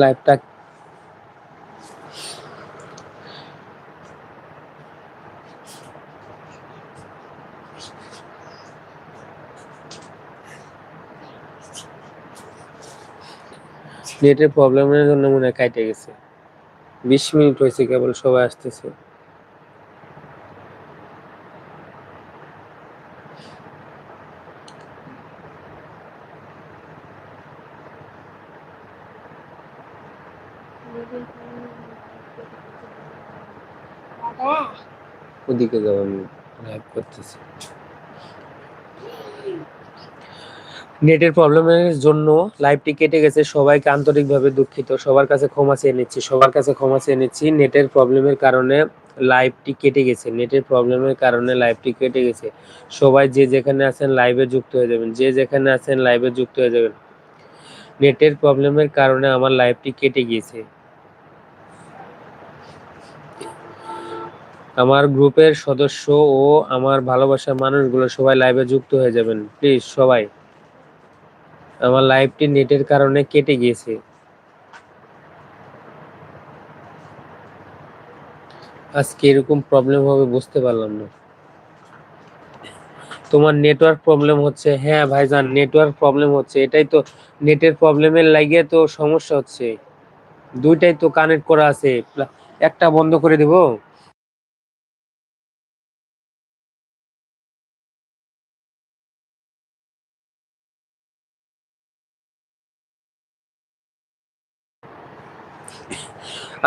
লাইভটা নেটের প্রবলেমের জন্য মনে হয় কাটে গেছে। বিশ মিনিট হয়েছে কেবল সবাই আসতেছে। ওদিকে যাব আমি লাইভ করতেছি। নেটের প্রবলেমের জন্য লাইভটি কেটে গেছে। সবাইকে আন্তরিকভাবে দুঃখিত। সবার কাছে ক্ষমা চেয়ে নিচ্ছি, সবার কাছে ক্ষমা চেয়ে নিচ্ছি। নেটের প্রবলেমের কারণে লাইভটি কেটে গেছে। নেটের প্রবলেমের কারণে লাইভটি কেটে গেছে। সবাই যে যেখানে আছেন লাইভে যুক্ত হয়ে যাবেন। যে যেখানে আছেন লাইভে যুক্ত হয়ে যাবেন। নেটের প্রবলেমের কারণে আমার লাইভটি কেটে গিয়েছে। আমার গ্রুপের সদস্য ও আমার ভালোবাসার মানুষগুলো সবাই লাইভে যুক্ত হয়ে যাবেন। প্লিজ সবাই। আমার লাইভটি নেটের কারণে কেটে গিয়েছে। আজকে এরকম প্রবলেম হবে বুঝতে পারলাম না। তোমার নেটওয়ার্ক প্রবলেম হচ্ছে। হ্যাঁ ভাইজান নেটওয়ার্ক প্রবলেম হচ্ছে। এটাই তো নেটের প্রবলেমের লাগে তো সমস্যা হচ্ছে। দুইটাই তো কানেক্ট করা আছে। একটা বন্ধ করে দেব?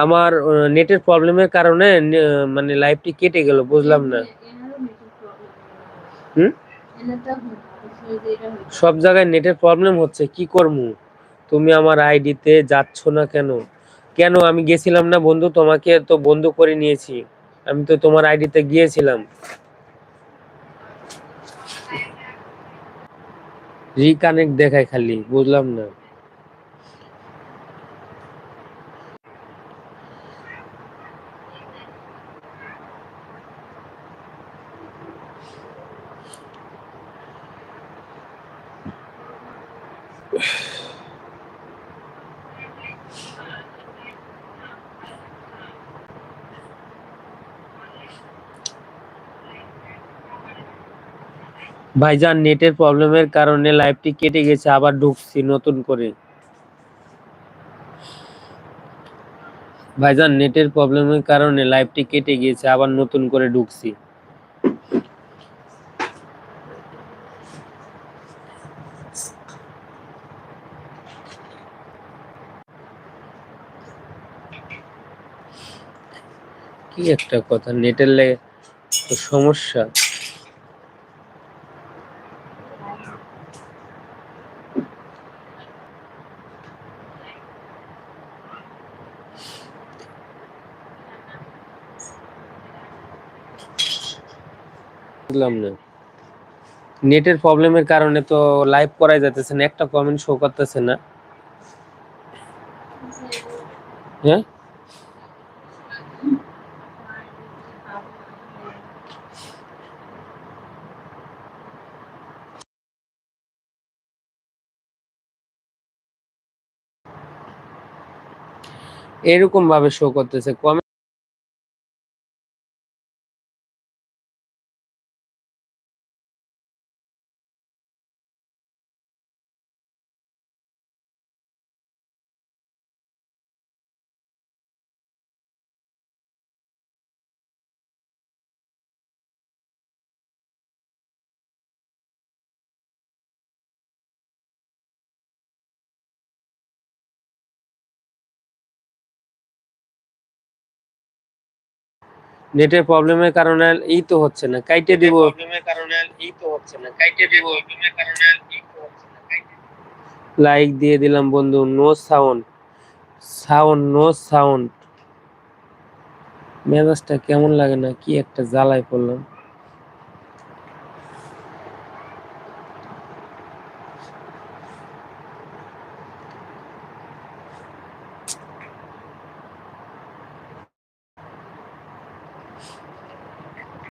আমার নেটের প্রবলেমের কারণে মানে লাইভটি কেটে গেল, বুঝলাম না। সব জায়গায় নেটের প্রবলেম হচ্ছে, কি করব তুমি আমার আইডিতে যাচ্ছ না কেন? কেন? আমি গেছিলাম না বন্ধু, তোমাকে তো বন্ধু করে নিয়েছি। আমি তো তোমার আইডিতে গিয়েছিলাম। রিকানেক্ট দেখায় খালি, বুঝলাম না। ভাইজান, নেটের প্রবলেমের কারণে লাইভটি কেটে গেছে, আবার ঢুকছি নতুন করে। ভাইজান, নেটের প্রবলেমের কারণে লাইভটি কেটে গিয়েছে আবার নতুন করে ঢুকছি। কি একটা কথা, নেটের লেগে সমস্যা। বুঝলাম না। নেটের প্রবলেমের কারণে তো লাইভ করাই যাইতেছে না, একটা কমেন্ট শো করতেছে না। হ্যাঁ? এরকম ভাবে শো করতেছে। কমেন্ট নেটের প্রবলেমের কারণে এই তো হচ্ছে না কাইটে দিব। প্রবলেমের কারণে এই তো হচ্ছে না কাইটে দিব। প্রবলেমের কারণে এই তো হচ্ছে না কাইটে লাইক দিয়ে দিলাম বন্ধু no sound sound no sound মেজাজটা কেমন লাগে না কি একটা জ্বালায় পড়লাম।